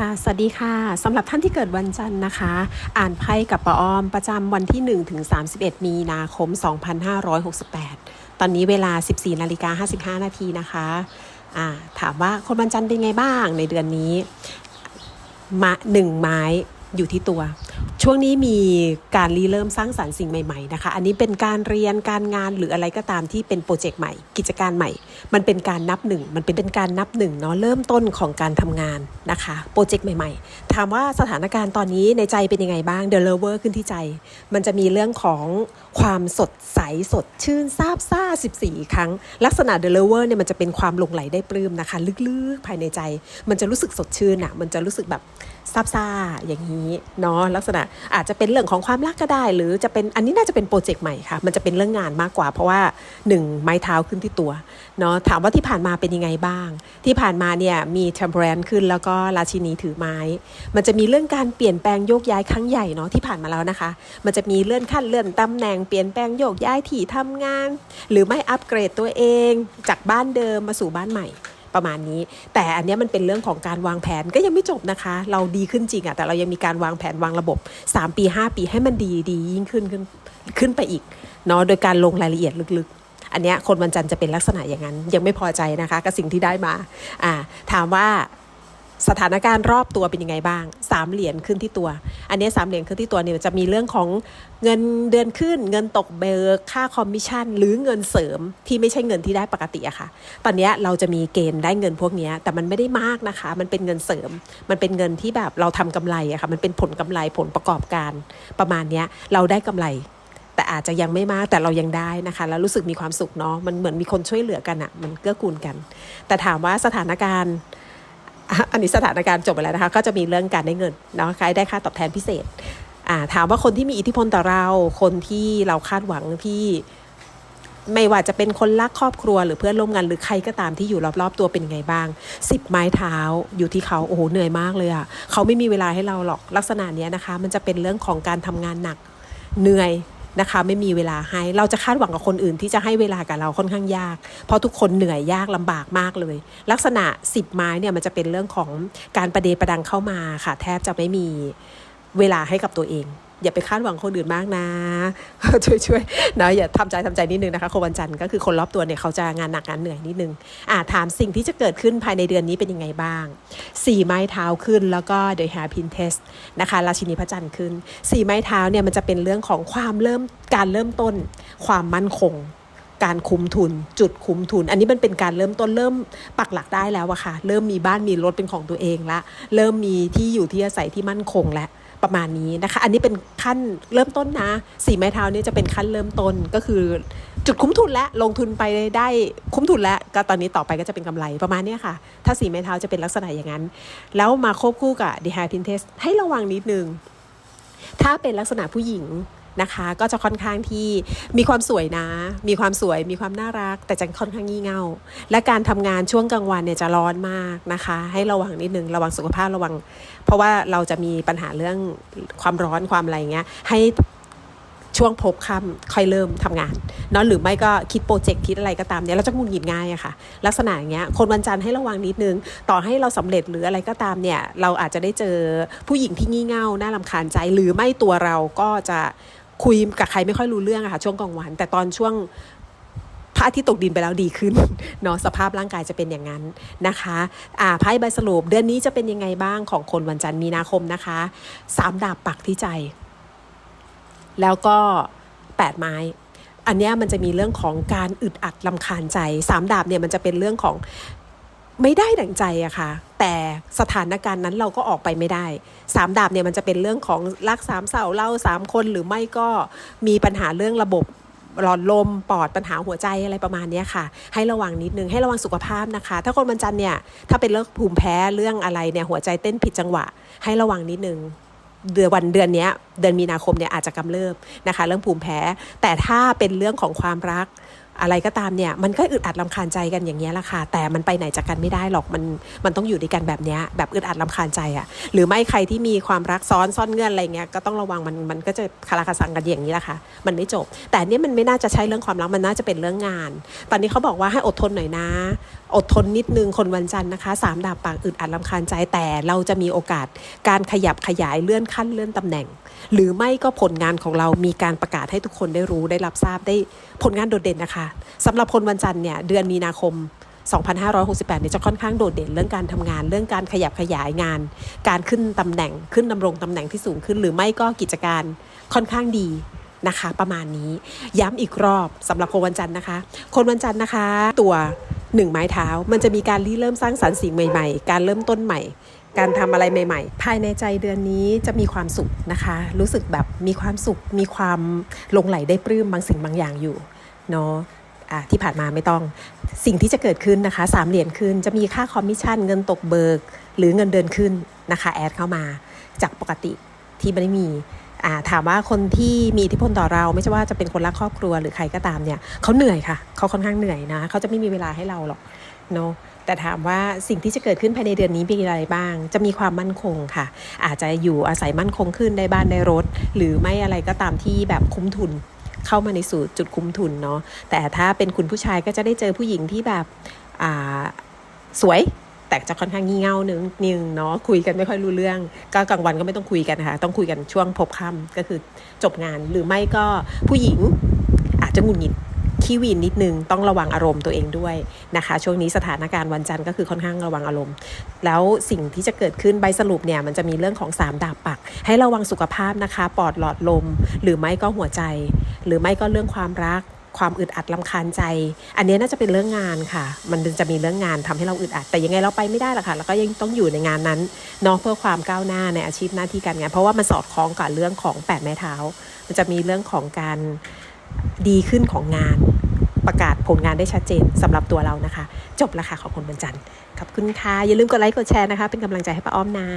ค่ะ สวัสดีค่ะสำหรับท่านที่เกิดวันจันทร์นะคะ อ่านไพ่กับปออมประจำวันที่ 1 ถึง 31 มีนาคม 2568 ตอนนี้เวลา 14นาฬิกา55 นาทีนะคะะถามว่าคนวันจันทร์เป็นไงบ้างในเดือนนี้มาหนึ่งไม้อยู่ที่ตัว ช่วงนี้มีการรีเริ่มสร้างสารรค์สิ่งใหม่ๆนะคะ อันนี้เป็นการเรียนการงานหรืออะไรก็ตามที่เป็นโปรเจกต์ใหม่ กิจการใหม่ มันเป็นการนับหนึ่ง มันเป็นการนับหนึ่งเนาะเริ่มต้นของการทำงานนะคะ โปรเจกต์ใหม่ๆ ถามว่าสถานการณ์ตอนนี้ในใจเป็นยังไงบ้างเดลเวอร์ขึ้นที่ใจ มันจะมีเรื่องของความสดใสสดชื่นซาบซ่า 14 ครั้ง ลักษณะเดลเวอร์เนี่ยมันจะเป็นความหลงไหลได้ปลื้มนะคะ ลึกๆภายในใจ มันจะรู้สึกสดชื่นอะมันจะรู้สึกแบบซาบซ่าอย่างนี้เนาะลักษณะอาจจะเป็นเรื่องของความรักก็ได้ หรือจะเป็นอันนี้น่าจะเป็นโปรเจกต์ใหม่ค่ะ มันจะเป็นเรื่องงานมากกว่า เพราะว่า 1 ไม้เท้าขึ้นที่ตัวเนาะถามว่าที่ผ่านมาเป็นยังไงบ้าง ที่ผ่านมาเนี่ยมี temperance ขึ้นแล้วก็ราชินีถือไม้ มันจะมีเรื่องการเปลี่ยนแปลงโยกย้ายครั้งใหญ่เนาะที่ผ่านมาแล้วนะคะ มันจะมีเลื่อนขั้นเลื่อนตำแหน่งเปลี่ยนแปลงโยกย้ายที่ทำงาน หรือไม่อัปเกรดตัวเอง จากบ้านเดิมมาสู่บ้านใหม่ ประมาณนี้ แต่อันนี้มันเป็นเรื่องของการวางแผนก็ยังไม่จบนะคะ เราดีขึ้นจริงอะแต่เรายังมีการวางแผนวางระบบ 3 ปี 5 ปีให้มันดีดียิ่งขึ้นขึ้นขึ้นไปอีกเนาะโดยการลงรายละเอียดลึกๆ อันเนี้ยคนวันจันทร์จะเป็นลักษณะอย่างนั้น ยังไม่พอใจนะคะกับสิ่งที่ได้มาอ่าถามว่า สถานการณ์รอบตัวเป็นยังไงบ้างสามเหรียญขึ้นที่ตัว อันนี้สามเหรียญขึ้นที่ตัวเนี่ยจะมีเรื่องของเงินเดือนขึ้น เงินตกเบิกค่าคอมมิชชั่น หรือเงินเสริมที่ไม่ใช่เงินที่ได้ปกติอะค่ะ ตอนนี้เราจะมีเกณฑ์ได้เงินพวกนี้แต่มันไม่ได้มากนะคะ มันเป็นเงินเสริม มันเป็นเงินที่แบบเราทำกำไรอะค่ะมันเป็นผลกำไรผลประกอบการประมาณนี้เราได้กำไรแต่อาจจะยังไม่มากแต่เรายังได้นะคะ แล้วรู้สึกมีความสุขเนาะมันเหมือนมีคนช่วยเหลือกันอะมันเกื้อกูลกัน แต่ถามว่าสถานการณ์ อันนี้สถานการณ์จบไปแล้วนะคะ ก็จะมีเรื่องการได้เงินเนาะใครได้ค่าตอบแทนพิเศษอ่าถามว่าคนที่มีอิทธิพลต่อเรา คนที่เราคาดหวังที่ไม่ว่าจะเป็นคนรักครอบครัวหรือเพื่อนร่วมงานหรือใครก็ตามที่อยู่รอบๆตัวเป็นยังไงบ้างสิบไม้เท้าอยู่ที่เขาโอ้โหเหนื่อยมากเลยอะ่ะเขาไม่มีเวลาให้เราหรอกลักษณะเนี้ยนะคะ มันจะเป็นเรื่องของการทำงานหนักเหนื่อย นะคะ ไม่มีเวลาให้ เราจะคาดหวังกับคนอื่นที่จะให้เวลากับเราค่อนข้างยาก เพราะทุกคนเหนื่อยยากลำบากมากเลย ลักษณะสิบไม้เนี่ยมันจะเป็นเรื่องของการประเดประดังเข้ามาค่ะ แทบจะไม่มีเวลาให้กับตัวเอง อย่าไปคาดหวังคนอื่นมากนะช่วยๆนะอย่าทำใจทำใจนิดนึงนะคะคนวันจันทร์ก็คือคนรอบตัวเนี่ยเขาจะงานหนักงานเหนื่อยนิดนึงอ่าถามสิ่งที่จะเกิดขึ้นภายในเดือนนี้เป็นยังไงบ้างสี่ไม้เท้าขึ้นแล้วก็ The Hair Pin Test นะคะราชินีพระจันทร์ขึ้นสี่ไม้เท้าเนี่ยมันจะเป็นเรื่องของความเริ่มการเริ่มต้น ความมั่นคงการคุ้มทุน จุดคุ้มทุน อันนี้มันเป็นการเริ่มต้นเริ่มปักหลักได้แล้วอะค่ะ เริ่มมีบ้านมีรถเป็นของตัวเองละ เริ่มมีที่อยู่ที่อาศัยที่มั่นคงแล้ว ประมาณนี้นะคะ อันนี้เป็นขั้นเริ่มต้นนะสี่ไม้เท้านี่จะเป็นขั้นเริ่มต้นก็คือ จุดคุ้มทุนและลงทุนไปได้คุ้มทุนแล้วก็ตอนนี้ต่อไปก็จะเป็นกำไรประมาณนี้ค่ะ ถ้าสีไม้เท้าจะเป็นลักษณะอย่างนั้น แล้วมาควบคู่กับ The Hair Pin Test ให้ระวังนิดนึงถ้าเป็นลักษณะผู้หญิง นะคะ ก็จะค่อนข้างที่มีความสวยนะ มีความสวย มีความน่ารัก แต่จะค่อนข้างงี่เง่า และการทำงานช่วงกลางวันเนี่ยจะร้อนมากนะคะ ให้ระวังนิดนึง ระวังสุขภาพระวัง เพราะว่าเราจะมีปัญหาเรื่องความร้อนความอะไรเงี้ย ให้ช่วงพบค่ำค่อยเริ่มทำงานเนาะหรือไม่ก็คิดโปรเจกต์คิดอะไรก็ตามเนี่ยเราจะงุดหงิดง่ายอะค่ะ ลักษณะอย่างเงี้ยคนวันจันทร์ให้ระวังนิดนึง ต่อให้เราสำเร็จหรืออะไรก็ตามเนี่ย เราอาจจะได้เจอผู้หญิงที่งี่เง่าน่าลำคาญใจ หรือไม่ตัวเราก็จะ คุยกับใครไม่ค่อยรู้เรื่องอะค่ะช่วงกลางวัน แต่ตอนช่วงพระอาทิตย์ตกดินไปแล้วดีขึ้นเนาะสภาพร่างกายจะเป็นอย่างนั้นนะคะอ่าไพ่ใบสรุปเดือนนี้จะเป็นยังไงบ้างของคนวันจันทร์มีนาคมนะคะสามดาบปักที่ใจ แล้วก็แปดไม้อันนี้มันจะมีเรื่องของการอึดอัดลำคาญใจสามดาบเนี่ยมันจะเป็นเรื่องของ ไม่ได้ดั่งใจอะค่ะ แต่สถานการณ์นั้นเราก็ออกไปไม่ได้สามดาบเนี่ยมันจะเป็นเรื่องของรักสามเสาเล่าสามคนหรือไม่ก็มีปัญหาเรื่องระบบหลอดลมปอดปัญหาหัวใจอะไรประมาณนี้ค่ะ ให้ระวังนิดนึงให้ระวังสุขภาพนะคะ ถ้าคนวันจันทร์เนี่ยถ้าเป็นเรื่องภูมิแพ้เรื่องอะไรเนี่ยหัวใจเต้นผิดจังหวะ ให้ระวังนิดนึงเดือนวันเดือนนี้เดือนมีนาคมเนี่ยอาจจะกำเริบนะคะ เรื่องภูมิแพ้ แต่ถ้าเป็นเรื่องของความรัก อะไรก็ตามเนี่ยมันก็อึดอัดลำคาญใจกันอย่างเงี้ยละค่ะ แต่มันไปไหนจากกันไม่ได้หรอกมันมันต้องอยู่ด้วยกันแบบเนี้ยแบบอึดอัดลำคาญใจอะ่ะหรือไม่ใครที่มีความรักซ้อนซ่อนเงื่อนอะไรเงี้ยก็ต้องระวังมันมันก็จะคาราคาซังกันอย่างนี้ละค่ะ มันไม่จบ แต่เนี้ยมันไม่น่าจะใช่เรื่องความรักมันน่าจะเป็นเรื่องงาน ตอนนี้เขาบอกว่าให้อดทนหน่อยนะ อดทนนิดนึงคนวันจันทร์นะคะสามดาบปากอึดอัดลำคาญใจแต่เราจะมีโอกาสการขยับขยายเลื่อนขั้นเลื่อนตำแหน่ง หรือไม่ก็ผลงานของเรามีการประกาศให้ทุกคนได้รู้ได้รับทราบได้ผลงานโดดเด่นนะคะสำหรับคนวันจันทร์เนี่ยเดือนมีนาคม 2568เนี่ยจะค่อนข้างโดดเด่นเรื่องการทำงาน เรื่องการขยับขยายงาน การขึ้นตำแหน่งขึ้นดำรงตำแหน่งที่สูงขึ้น หรือไม่ก็กิจการค่อนข้างดีนะคะ ประมาณนี้ย้ำอีกรอบสำหรับคนวันจันทร์นะคะ คนวันจันทร์นะคะ ตัวหนึ่งไม้เท้ามันจะมีการริเริ่มสร้างสรรค์สิ่งใหม่ ๆ การเริ่มต้นใหม่ การทำอะไรใหม่ ๆ ภายในใจเดือนนี้จะมีความสุขนะคะ รู้สึกแบบมีความสุขมีความลงไหลได้ปลื้มบางสิ่งบางอย่างอยู่เนาะ ที่ผ่านมาไม่ต้อง สิ่งที่จะเกิดขึ้นนะคะสามเหรียญขึ้น จะมีค่าคอมมิชชั่นเงินตกเบิก หรือเงินเดือนขึ้นนะคะแอดเข้ามาจากปกติที่ไม่ได้มีถามว่าคนที่มีอิทธิพลต่อเรา ไม่ใช่ว่าจะเป็นคนรักครอบครัวหรือใครก็ตามเนี่ยเขาเหนื่อยค่ะเขาค่อนข้างเหนื่อยนะเขาจะไม่มีเวลาให้เราหรอกเนาะแต่ถามว่าสิ่งที่จะเกิดขึ้นภายในเดือนนี้มีอะไรบ้าง จะมีความมั่นคงค่ะ อาจจะอยู่อาศัยมั่นคงขึ้นได้บ้านได้รถ หรือไม่อะไรก็ตามที่แบบคุ้มทุน เข้ามาในสู่จุดคุ้มทุนเนาะแต่ถ้าเป็นคุณผู้ชายก็จะได้เจอผู้หญิงที่แบบอ่าสวยแต่จะค่อนข้างงี่เง่านึงนึงเนาะคุยกันไม่ค่อยรู้เรื่อง ก็กลางวันก็ไม่ต้องคุยกันนะคะต้องคุยกันช่วงพบค่ำก็คือจบงานหรือไม่ก็ผู้หญิงอาจจะหงุดหงิด ขี้วีนนิดนึงต้องระวังอารมณ์ตัวเองด้วยนะคะ ช่วงนี้สถานการณ์วันจันทร์ก็คือค่อนข้างระวังอารมณ์ แล้วสิ่งที่จะเกิดขึ้นใบสรุปเนี่ยมันจะมีเรื่องของ 3 ดาบปัก ให้ระวังสุขภาพนะคะ ปอดหลอดลม หรือไม่ก็หัวใจ หรือไม่ก็เรื่องความรักความอึดอัดลำคาญใจ อันนี้น่าจะเป็นเรื่องงานค่ะ มันจะมีเรื่องงานทำให้เราอึดอัด แต่ยังไงเราไปไม่ได้หรอกค่ะ แล้วก็ยังต้องอยู่ในงานนั้นเนาะเพื่อความก้าวหน้าในอาชีพหน้าที่การงาน เพราะว่ามันสอดคล้องกับเรื่องของแปดไม้เท้า มันจะมีเรื่องของการ ดีขึ้นของงานประกาศผลงานได้ชัดเจนสำหรับตัวเรานะคะ จบแล้วค่ะขอบคุณบรรจันทร์ขอบคุณค่ะ อย่าลืมกดไลค์กดแชร์นะคะ เป็นกำลังใจให้ป้าอ้อมนะ